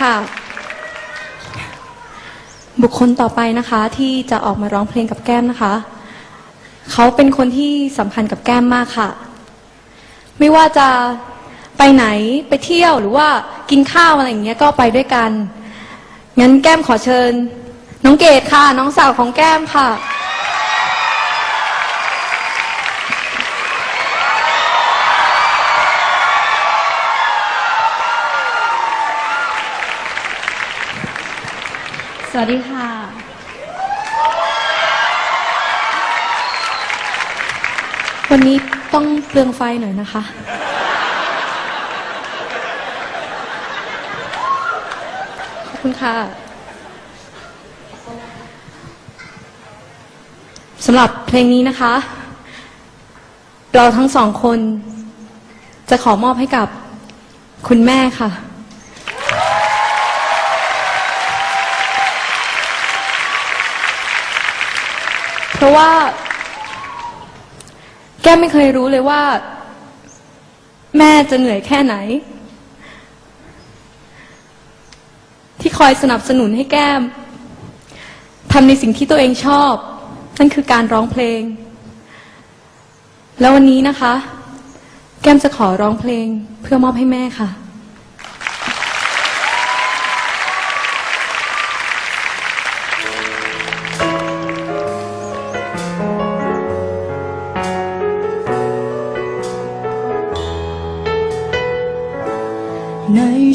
ค่ะ บุคคลต่อไปนะคะที่จะออกมาร้องเพลงกับแก้มนะคะ เขาเป็นคนที่สำคัญกับแก้มมากค่ะ ไม่ว่าจะไปไหนไปเที่ยวหรือว่ากินข้าวอะไรอย่างเงี้ยก็ไปด้วยกัน งั้นแก้มขอเชิญ น้องเกดค่ะ น้องสาวของแก้มค่ะ วัสดีค่ะ วันนี้ต้องเปลืองไฟหน่อยนะคะ ขอบคุณค่ะสำหรับเพลงนี้นะคะ เราทั้งสองคนจะขอมอบให้กับคุณแม่ค่ะ ราะว่า แก้มไม่เคยรู้เลยว่า แม่จะเหนื่อยแค่ไหน ที่คอยสนับสนุนให้แก้มทำในสิ่งที่ตัวเองชอบ นั่นคือการร้องเพลง แล้ววันนี้นะคะ แก้มจะขอร้องเพลงเพื่อมอบให้แม่ค่ะ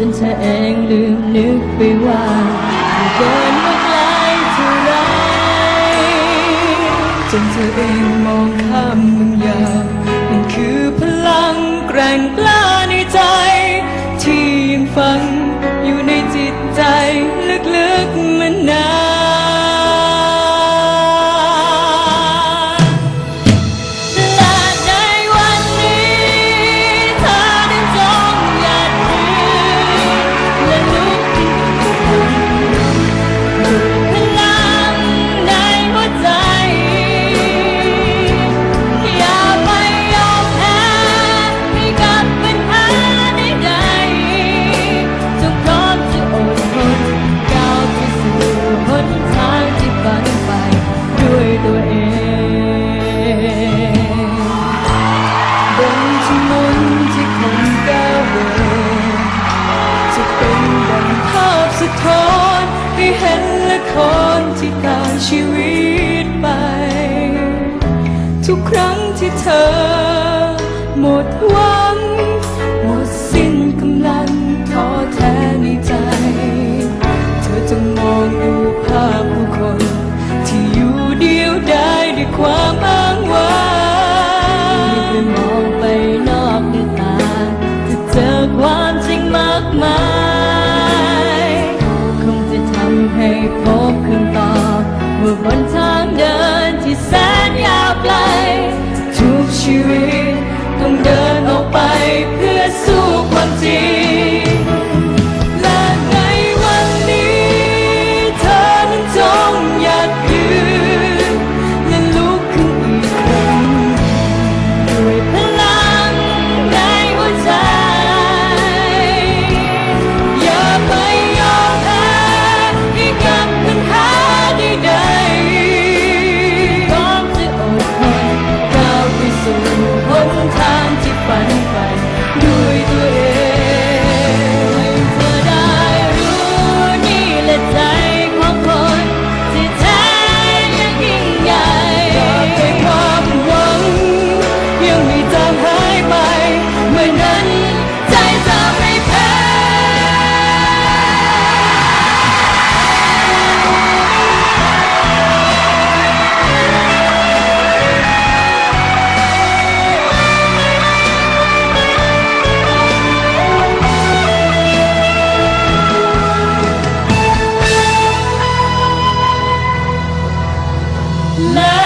จนเธอเองลืมนึกไปว่าเดินมาไกลเท่าไรจนเธอเอง ทุกครั้งที่เธอ หมดหวัง หมดสิ้นกำลังท้อแท้ในใจ เธอจะมองดูภาพผู้คน สู้ค Love.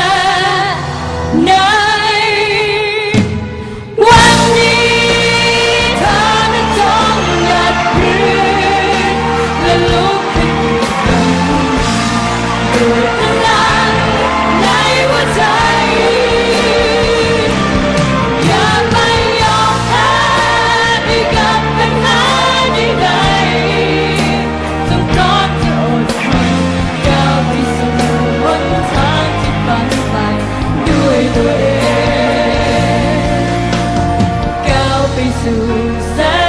lose.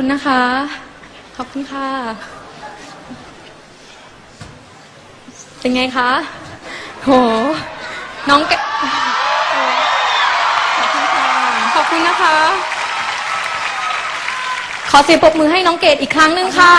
คุณนะคะ ขอบคุณค่ะ เป็นไงคะ โห น้องแกขอบคุณค่ะ ขอบคุณนะคะ ขอเสียงปรบมือให้น้องเกดอีกครั้งหนึ่งค่ะ